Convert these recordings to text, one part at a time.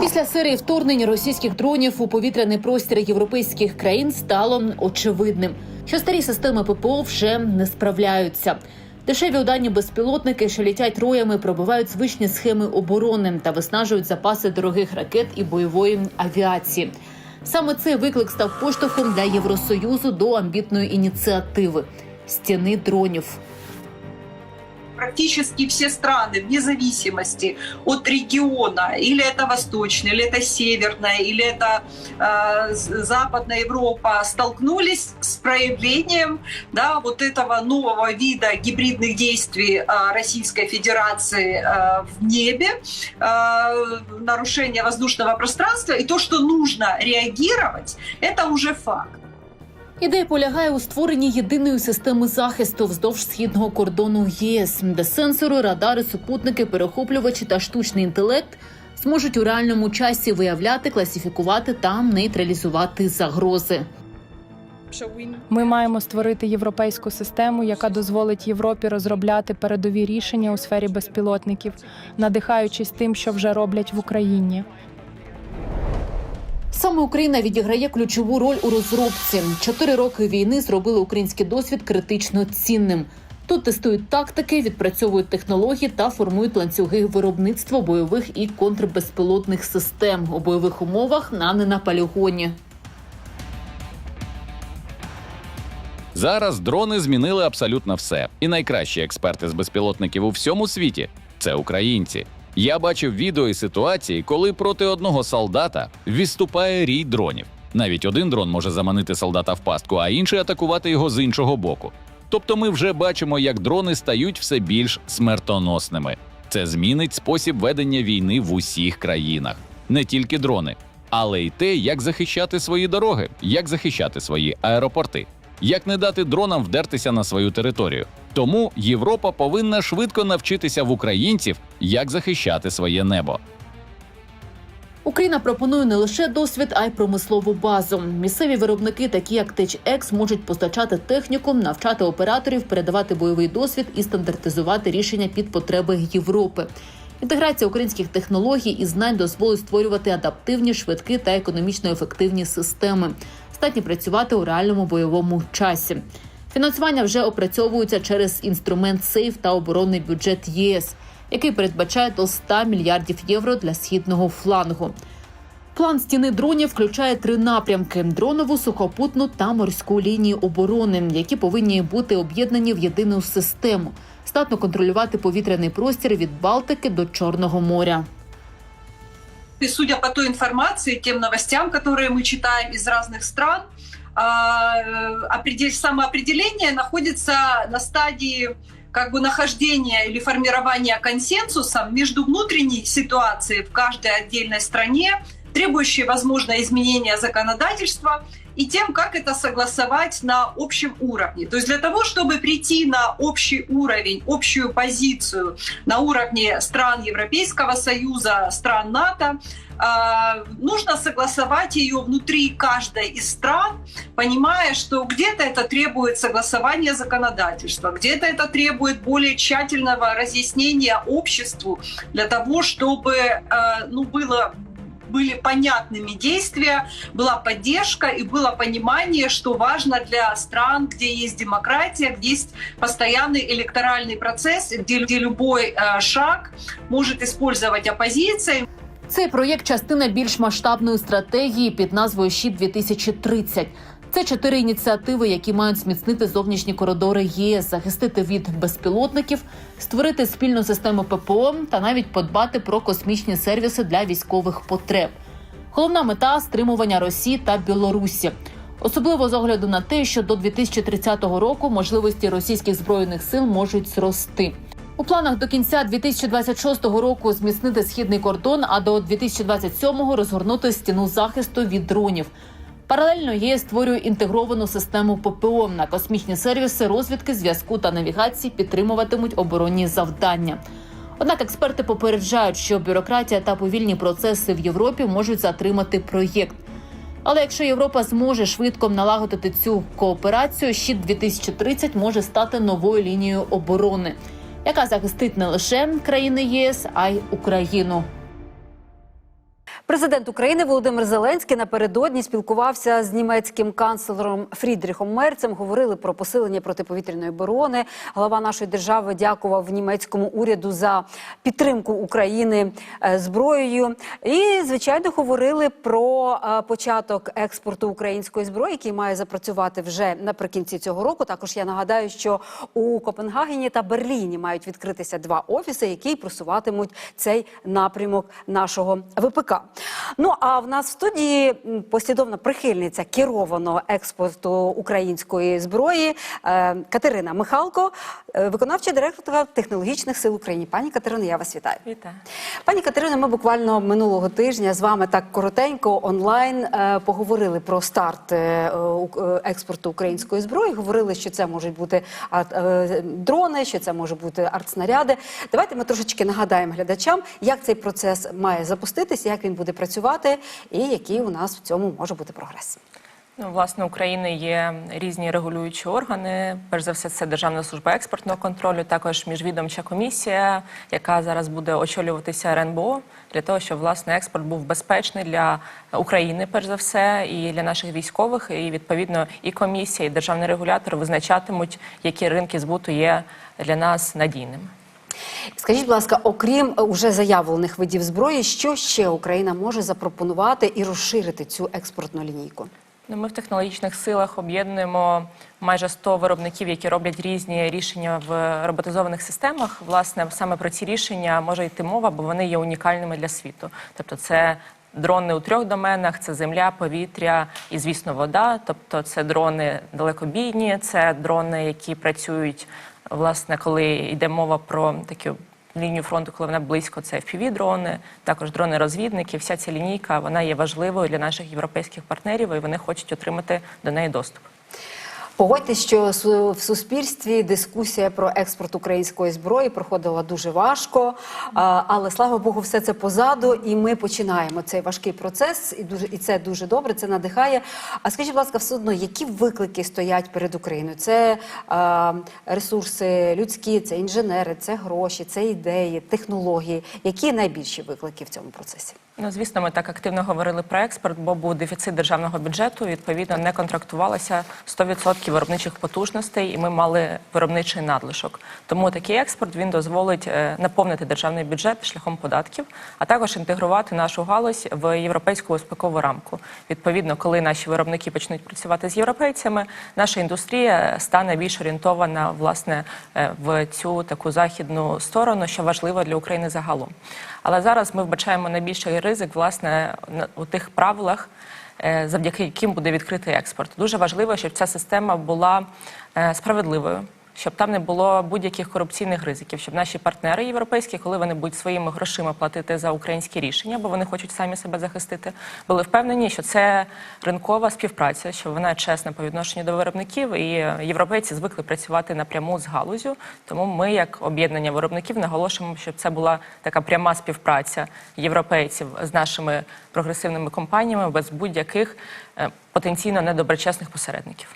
Після серії вторгнень російських дронів у повітряний простір європейських країн стало очевидним, що старі системи ППО вже не справляються. Дешеві удані безпілотники, що літять роями, пробивають звичні схеми оборони та виснажують запаси дорогих ракет і бойової авіації. Саме цей виклик став поштовхом для Євросоюзу до амбітної ініціативи стіни дронів. Практически все страны, вне зависимости от региона, или это Восточная, или это Северная, или это э, Западная Европа, столкнулись с проявлением да, вот этого нового вида гибридных действий э, Российской Федерации э, в небе, э, нарушение воздушного пространства, и то, что нужно реагировать, это уже факт. Ідея полягає у створенні єдиної системи захисту вздовж східного кордону ЄС, де сенсори, радари, супутники, перехоплювачі та штучний інтелект зможуть у реальному часі виявляти, класифікувати та нейтралізувати загрози. Ми маємо створити європейську систему, яка дозволить Європі розробляти передові рішення у сфері безпілотників, надихаючись тим, що вже роблять в Україні. Саме Україна відіграє ключову роль у розробці. Чотири роки війни зробили український досвід критично цінним. Тут тестують тактики, відпрацьовують технології та формують ланцюги виробництва бойових і контрбезпілотних систем у бойових умовах, а не на полігоні. Зараз дрони змінили абсолютно все. І найкращі експерти з безпілотників у всьому світі це українці. Я бачив відео і ситуації, коли проти одного солдата відступає рій дронів. Навіть один дрон може заманити солдата в пастку, а інший атакувати його з іншого боку. Тобто ми вже бачимо, як дрони стають все більш смертоносними. Це змінить спосіб ведення війни в усіх країнах, не тільки дрони, але й те, як захищати свої дороги, як захищати свої аеропорти як не дати дронам вдертися на свою територію. Тому Європа повинна швидко навчитися в українців, як захищати своє небо. Україна пропонує не лише досвід, а й промислову базу. Місцеві виробники, такі як TechX, можуть постачати техніку, навчати операторів, передавати бойовий досвід і стандартизувати рішення під потреби Європи. Інтеграція українських технологій і знань дозволить створювати адаптивні, швидкі та економічно ефективні системи, здатні працювати у реальному бойовому часі. Фінансування вже опрацьовується через інструмент сейф та оборонний бюджет ЄС, який передбачає до 100 мільярдів євро для східного флангу. План стіни дронів включає три напрямки: дронову, сухопутну та морську лінії оборони, які повинні бути об'єднані в єдину систему, здатно контролювати повітряний простір від Балтики до Чорного моря. И судя по той информации, тем новостям, которые мы читаем из разных стран, а, э, определ- самоопределение находится на стадии как бы нахождения или формирования консенсуса между внутренней ситуацией в каждой отдельной стране, требующей, возможно, изменения законодательства, и тем, как это согласовать на общем уровне. То есть для того, чтобы прийти на общий уровень, общую позицию на уровне стран Европейского Союза, стран НАТО, э, нужно согласовать ее внутри каждой из стран, понимая, что где-то это требует согласования законодательства, где-то это требует более тщательного разъяснения обществу для того, чтобы э, ну, было были понятными действия, была поддержка и было понимание, что важно для стран, где есть демократия, где есть постоянный электоральный процесс, где, где любой э, шаг может использовать оппозиция. Цей проєкт частина більш масштабної стратегії під назвою «Щит 2030 це чотири ініціативи, які мають зміцнити зовнішні коридори ЄС, захистити від безпілотників, створити спільну систему ППО та навіть подбати про космічні сервіси для військових потреб. Головна мета стримування Росії та Білорусі. Особливо з огляду на те, що до 2030 року можливості російських збройних сил можуть зрости. У планах до кінця 2026 року зміцнити східний кордон, а до 2027 розгорнути стіну захисту від дронів. Паралельно ЄС створює інтегровану систему ППО на космічні сервіси розвідки, зв'язку та навігації підтримуватимуть оборонні завдання. Однак експерти попереджають, що бюрократія та повільні процеси в Європі можуть затримати проєкт. Але якщо Європа зможе швидко налагодити цю кооперацію, щит 2030 може стати новою лінією оборони, яка захистить не лише країни ЄС, а й Україну. Президент України Володимир Зеленський напередодні спілкувався з німецьким канцлером Фрідріхом Мерцем. Говорили про посилення протиповітряної оборони. Глава нашої держави дякував німецькому уряду за підтримку України е, зброєю. І звичайно говорили про е, початок експорту української зброї, який має запрацювати вже наприкінці цього року. Також я нагадаю, що у Копенгагені та Берліні мають відкритися два офіси, які просуватимуть цей напрямок нашого ВПК. Ну а в нас в студії послідовна прихильниця керованого експорту української зброї е, Катерина Михалко, е, виконавча директорка технологічних сил України. Пані Катерино, я вас вітаю. Вітаю. Пані Катерино, ми буквально минулого тижня з вами так коротенько онлайн е, поговорили про старт е, е, експорту української зброї. Говорили, що це можуть бути арт- е, дрони, що це може бути артснаряди. Давайте ми трошечки нагадаємо глядачам, як цей процес має запуститися, як він буде працювати, і який у нас в цьому може бути прогрес. Ну, власне, України є різні регулюючі органи. Перш за все, це Державна служба експортного контролю, також міжвідомча комісія, яка зараз буде очолюватися РНБО для того, щоб власне експорт був безпечний для України, перш за все, і для наших військових. І відповідно і комісія, і державний регулятор визначатимуть, які ринки збуту є для нас надійними. Скажіть, будь ласка, окрім е, уже заявлених видів зброї, що ще Україна може запропонувати і розширити цю експортну лінійку? Ну, ми в технологічних силах об'єднуємо майже 100 виробників, які роблять різні рішення в роботизованих системах. Власне, саме про ці рішення може йти мова, бо вони є унікальними для світу. Тобто, це дрони у трьох доменах: це земля, повітря і, звісно, вода. Тобто, це дрони далекобійні, це дрони, які працюють, власне, коли йде мова про такі лінію фронту, коли вона близько, це FPV-дрони, також дрони-розвідники. Вся ця лінійка вона є важливою для наших європейських партнерів, і вони хочуть отримати до неї доступ. Погодьтесь, що в суспільстві дискусія про експорт української зброї проходила дуже важко, але слава Богу, все це позаду, і ми починаємо цей важкий процес, і дуже і це дуже добре. Це надихає. А скажіть, будь ласка, все одно, які виклики стоять перед Україною? Це а, ресурси людські, це інженери, це гроші, це ідеї, технології. Які найбільші виклики в цьому процесі? Ну, звісно, ми так активно говорили про експорт, бо був дефіцит державного бюджету. Відповідно, не контрактувалося 100% виробничих потужностей, і ми мали виробничий надлишок. Тому такий експорт він дозволить е, наповнити державний бюджет шляхом податків, а також інтегрувати нашу галузь в європейську безпекову рамку. Відповідно, коли наші виробники почнуть працювати з європейцями, наша індустрія стане більш орієнтована власне е, в цю таку західну сторону, що важливо для України загалом. Але зараз ми вбачаємо найбільший ризик власне у тих правилах, завдяки яким буде відкритий експорт. Дуже важливо, щоб ця система була е, справедливою. Щоб там не було будь-яких корупційних ризиків, щоб наші партнери європейські, коли вони будуть своїми грошима платити за українські рішення, бо вони хочуть самі себе захистити, були впевнені, що це ринкова співпраця, що вона чесна по відношенню до виробників, і європейці звикли працювати напряму з галузю. Тому ми, як об'єднання виробників, наголошуємо, щоб це була така пряма співпраця європейців з нашими прогресивними компаніями без будь-яких е, потенційно недоброчесних посередників.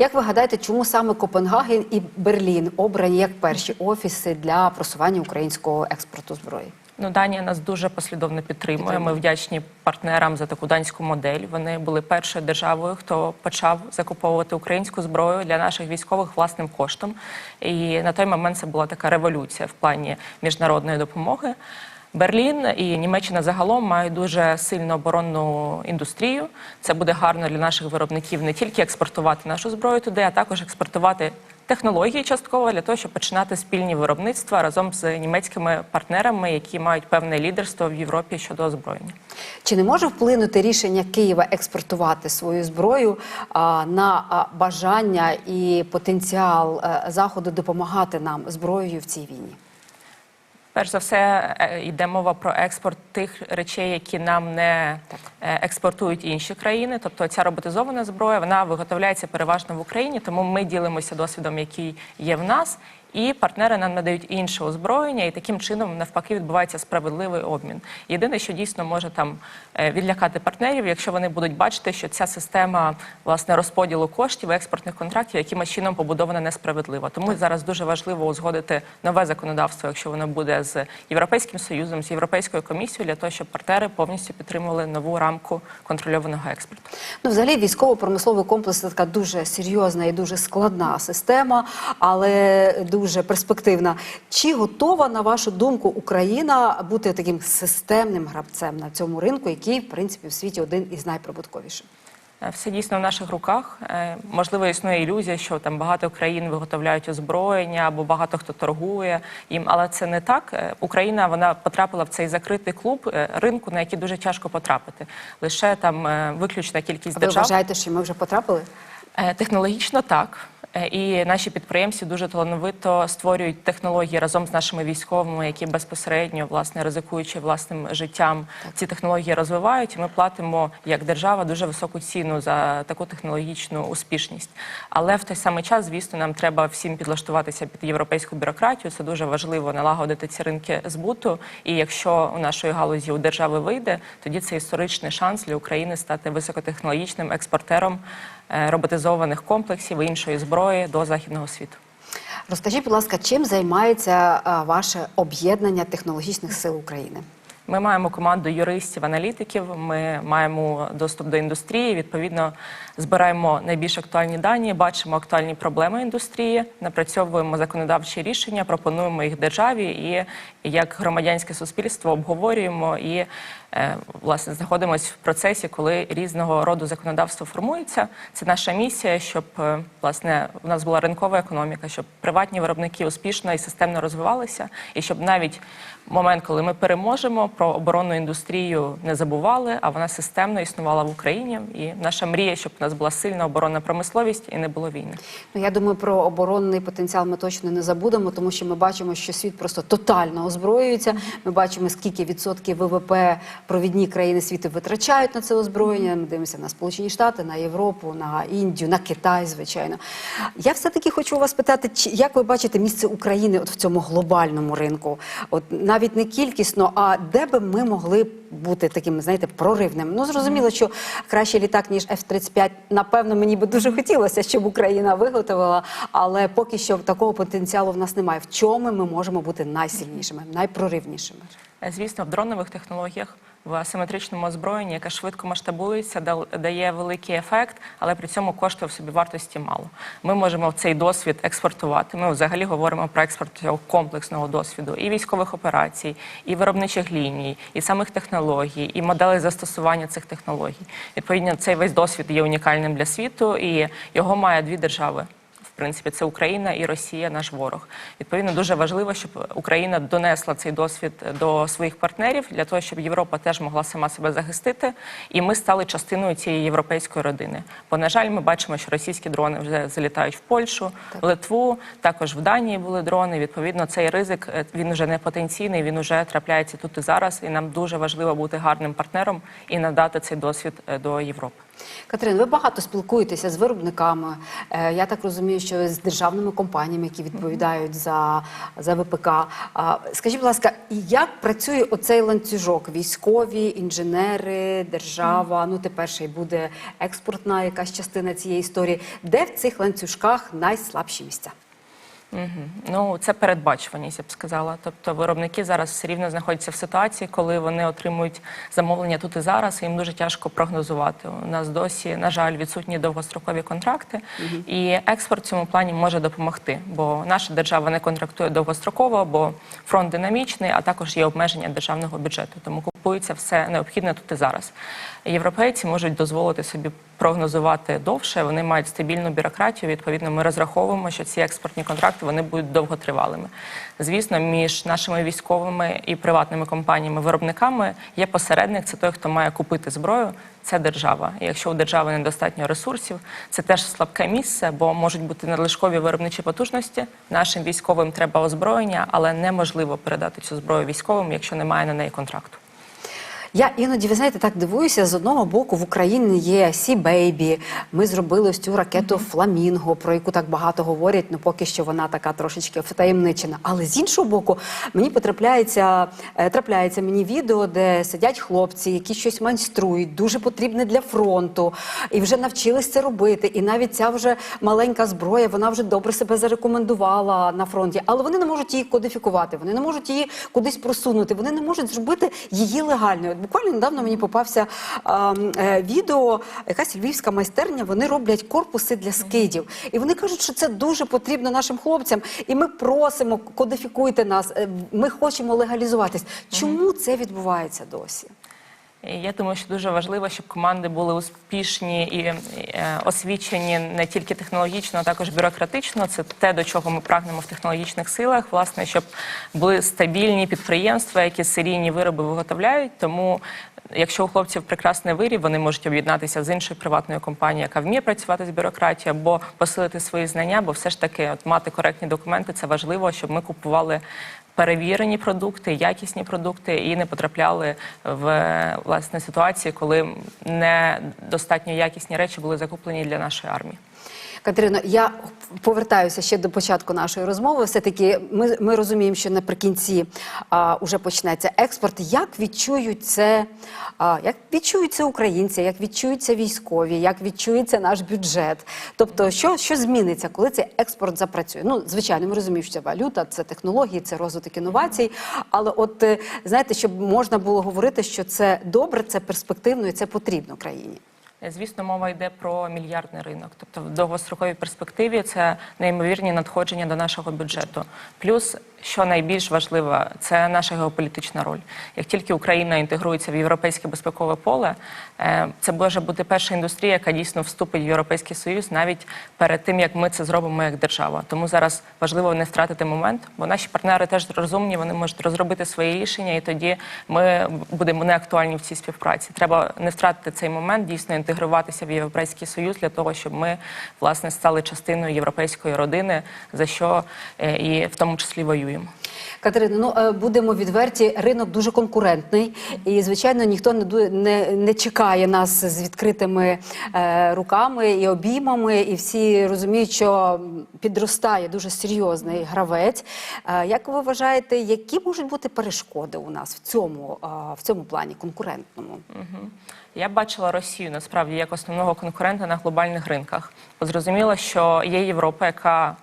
Як ви гадаєте, чому саме Копенгаген і Берлін обрані як перші офіси для просування українського експорту зброї? Ну, Данія нас дуже послідовно підтримує. Ми вдячні партнерам за таку данську модель. Вони були першою державою, хто почав закуповувати українську зброю для наших військових власним коштом. І на той момент це була така революція в плані міжнародної допомоги. Берлін і Німеччина загалом мають дуже сильну оборонну індустрію. Це буде гарно для наших виробників не тільки експортувати нашу зброю туди, а також експортувати технології частково для того, щоб починати спільні виробництва разом з німецькими партнерами, які мають певне лідерство в Європі щодо озброєння. Чи не може вплинути рішення Києва експортувати свою зброю а, на а, бажання і потенціал е, заходу допомагати нам зброєю в цій війні? Перш за все, е, йде мова про експорт тих речей, які нам не е, експортують інші країни. Тобто ця роботизована зброя вона виготовляється переважно в Україні, тому ми ділимося досвідом, який є в нас. І партнери нам надають інше озброєння, і таким чином навпаки відбувається справедливий обмін. Єдине, що дійсно може там е, відлякати партнерів, якщо вони будуть бачити, що ця система власне розподілу коштів, експортних контрактів, якимось чином побудована несправедливо. Тому зараз дуже важливо узгодити нове законодавство, якщо воно буде з європейським союзом, з європейською комісією, для того, щоб партнери повністю підтримували нову рамку контрольованого експорту. Ну, взагалі, військово-промисловий комплекс це така дуже серйозна і дуже складна система, але дуже перспективна. Чи готова, на вашу думку, Україна бути таким системним гравцем на цьому ринку, який, в принципі, в світі один із найприбутковіших? Е, Все дійсно в наших руках. Е, Можливо, існує ілюзія, що там багато країн виготовляють озброєння або багато хто торгує їм, але це не так. Е, Україна вона потрапила в цей закритий клуб ринку, на який дуже тяжко потрапити. Лише там виключна кількість Ви держав. вважаєте, що ми вже потрапили? Технологічно так. Е, І наші підприємці дуже талановито створюють технології разом з нашими військовими, які безпосередньо, власне, ризикуючи власним життям, ці технології розвивають. І ми платимо як держава дуже високу ціну за таку технологічну успішність. Але в той самий час, звісно, нам треба всім підлаштуватися під європейську бюрократію. Це дуже важливо налагодити ці ринки збуту. І якщо у нашої галузі у держави вийде, тоді це історичний шанс для України стати високотехнологічним експортером роботизованих комплексів і іншої зброї до західного світу. Розкажіть, будь ласка, чим займається ваше об'єднання технологічних сил України? Ми маємо команду юристів, аналітиків. Ми маємо доступ до індустрії. Відповідно, збираємо найбільш актуальні дані, бачимо актуальні проблеми індустрії, напрацьовуємо законодавчі рішення, пропонуємо їх державі і як громадянське суспільство обговорюємо і е, власне знаходимося в процесі, коли різного роду законодавство формується. Це наша місія, щоб е, власне у нас була ринкова економіка, щоб приватні виробники успішно і системно розвивалися, і щоб навіть момент, коли ми переможемо, про оборонну індустрію не забували, а вона системно існувала в Україні. І наша мрія, щоб у нас була сильна оборонна промисловість і не було війни. Ну, я думаю, про оборонний потенціал ми точно не забудемо, тому що ми бачимо, що світ просто тотально озброюється. Ми бачимо, скільки відсотків ВВП провідні країни світу витрачають на це озброєння. Ми дивимося на Сполучені Штати, на Європу, на Індію, на Китай, звичайно. Я все-таки хочу у вас питати, як ви бачите місце України от в цьому глобальному ринку? От навіть не кількісно, а де би ми могли бути таким, знаєте, проривним? Ну зрозуміло, що краще літак ніж F-35, напевно, мені би дуже хотілося, щоб Україна виготовила, але поки що такого потенціалу в нас немає. В чому ми можемо бути найсильнішими, найпроривнішими? Звісно, в дронових технологіях, в асиметричному озброєнні, яке швидко масштабується, дає великий ефект, але при цьому коштує в собі вартості мало. Ми можемо цей досвід експортувати. Ми взагалі говоримо про експорт цього комплексного досвіду і військових операцій, і виробничих ліній, і самих технологій, і моделей застосування цих технологій. Відповідно, цей весь досвід є унікальним для світу, і його має дві держави. Принципі, це Україна і Росія, наш ворог. Відповідно, дуже важливо, щоб Україна донесла цей досвід до своїх партнерів для того, щоб Європа теж могла сама себе захистити, і ми стали частиною цієї європейської родини. Бо, на жаль, ми бачимо, що російські дрони вже залітають в Польщу, в Литву, також в Данії були дрони. Відповідно, цей ризик е, він вже не потенційний, він вже трапляється тут і зараз. І нам дуже важливо бути гарним партнером і надати цей досвід е, до Європи. Катерин, ви багато спілкуєтеся з виробниками. Е, Я так розумію, що з державними компаніями, які відповідають за, за ВПК. Скажіть, будь ласка, як працює оцей ланцюжок? Військові, інженери, держава. Ну тепер ще й буде експортна якась частина цієї історії. Де в цих ланцюжках найслабші місця? Мгм. Ну, це передбачуваність, я б сказала. Тобто виробники зараз все рівно знаходяться в ситуації, коли вони отримують замовлення тут і зараз, і їм дуже тяжко прогнозувати. У нас досі, на жаль, відсутні довгострокові контракти, і експорт в цьому плані може допомогти, бо наша держава не контрактує довгостроково, бо фронт динамічний, а також є обмеження державного бюджету. Тому купується все необхідне тут і зараз. Європейці можуть дозволити собі прогнозувати довше. Вони мають стабільну бюрократію. Відповідно, ми розраховуємо, що ці експортні контракти вони будуть довготривалими. Звісно, між нашими військовими і приватними компаніями-виробниками є посередник. Це той, хто має купити зброю. Це держава. І якщо у держави недостатньо ресурсів, це теж слабке місце, бо можуть бути надлишкові виробничі потужності. Нашим військовим треба озброєння, але неможливо передати цю зброю військовим, якщо немає на неї контракту. Я іноді, ви знаєте, так дивуюся. З одного боку, в Україні є Сі Бейбі. Ми зробили ось цю ракету Фламінго, про яку так багато говорять. Ну поки що вона така трошечки втаємничена. Але з іншого боку, мені потрапляється е, трапляється мені відео, де сидять хлопці, які щось майструють, дуже потрібне для фронту, і вже навчились це робити. І навіть ця вже маленька зброя, вона вже добре себе зарекомендувала на фронті, але вони не можуть її кодифікувати, вони не можуть її кудись просунути, вони не можуть зробити її легальною. Буквально недавно мені попався а, е, відео, якась львівська майстерня. Вони роблять корпуси для скидів, і вони кажуть, що це дуже потрібно нашим хлопцям. І ми просимо, кодифікуйте нас. е, Ми хочемо легалізуватись. Чому це відбувається досі? Я думаю, що дуже важливо, щоб команди були успішні і е, освічені не тільки технологічно, а також бюрократично. Це те, до чого ми прагнемо в технологічних силах. Власне, щоб були стабільні підприємства, які серійні вироби виготовляють. Тому, якщо у хлопців прекрасний виріб, вони можуть об'єднатися з іншою приватною компанією, яка вміє працювати з бюрократією, або посилити свої знання, бо все ж таки от, мати коректні документи це важливо, щоб ми купували перевірені продукти, якісні продукти і не потрапляли в власне ситуації, коли недостатньо якісні речі були закуплені для нашої армії. Катерино, я повертаюся ще до початку нашої розмови. Все таки, ми, ми розуміємо, що наприкінці а, уже почнеться експорт. Як відчують це, а, як відчують це українці, як відчуються військові, як відчується наш бюджет? Тобто, що, що зміниться, коли цей експорт запрацює? Ну, звичайно, ми розуміємо, що це валюта, це технології, це розвиток інновацій. Але, от е, знаєте, щоб можна було говорити, що це добре, це перспективно і це потрібно країні. Звісно, мова йде про мільярдний ринок. Тобто в довгостроковій перспективі це неймовірні надходження до нашого бюджету. Плюс, що найбільш важливо, це наша геополітична роль. Як тільки Україна інтегрується в європейське безпекове поле, е, це може бути перша індустрія, яка дійсно вступить в Європейський Союз навіть перед тим, як ми це зробимо як держава. Тому зараз важливо не втратити момент, бо наші партнери теж розумні, вони можуть розробити свої рішення, і тоді ми будемо неактуальні в цій співпраці. Треба не втратити цей момент, дійсно інтегруватися в Європейський Союз для того, щоб ми власне стали частиною європейської родини, за що е, і в тому числі воюємо. Катерина, ну е, будемо відверті, ринок дуже конкурентний, і звичайно ніхто не не, не чекає нас з відкритими е, руками і обіймами, і всі розуміють, що підростає дуже серйозний гравець. Е, як ви вважаєте, які можуть бути перешкоди у нас в цьому, е, в цьому плані конкурентному? Я бачила Росію насправді як основного конкурента на глобальних ринках. Зрозуміло, що є Європа, яка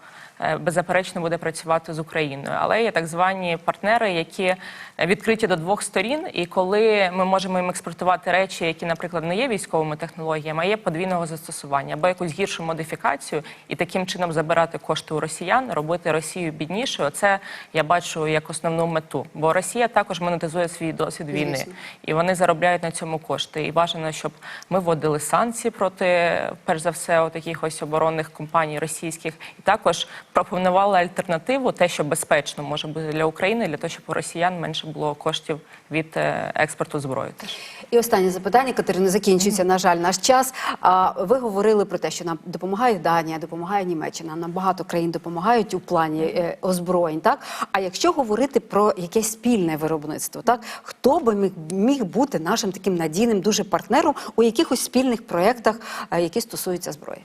беззаперечно буде працювати з Україною, але є так звані партнери, які відкриті до двох сторін. І коли ми можемо їм експортувати речі, які, наприклад, не є військовими технологіями, а є подвійного застосування або якусь гіршу модифікацію, і таким чином забирати кошти у росіян, робити Росію біднішою, це я бачу як основну мету. Бо Росія також монетизує свій досвід війни і вони заробляють на цьому кошти. І бажано, щоб ми вводили санкції проти, перш за все, таких ось оборонних компаній російських, і також пропонували альтернативу, те, що безпечно може бути для України, для того, щоб у росіян менше було коштів від е, експорту зброї. Теж. І останнє запитання, Катерина, закінчується, на жаль, наш час. А ви говорили про те, що нам допомагає Данія, допомагає Німеччина. Нам багато країн допомагають у плані е, озброєнь. Так а якщо говорити про якесь спільне виробництво, так хто би міг, міг бути нашим таким надійним дуже партнером у якихось спільних проєктах, е, які стосуються зброї?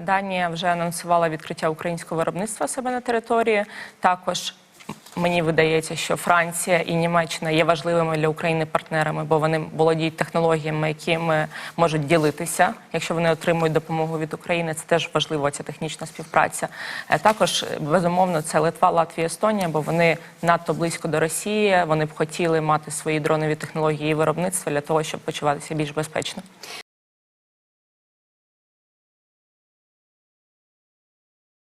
Данія вже анонсувала відкриття українського виробництва себе на території. Також мені видається, що Франція і Німеччина є важливими для України партнерами, бо вони володіють технологіями, якими можуть ділитися, якщо вони отримують допомогу від України. Це теж важливо, ця технічна співпраця. Е, Також безумовно це Литва, Латвія, Естонія, бо вони надто близько до Росії. Вони б хотіли мати свої дронові технології і виробництва для того, щоб почуватися більш безпечно.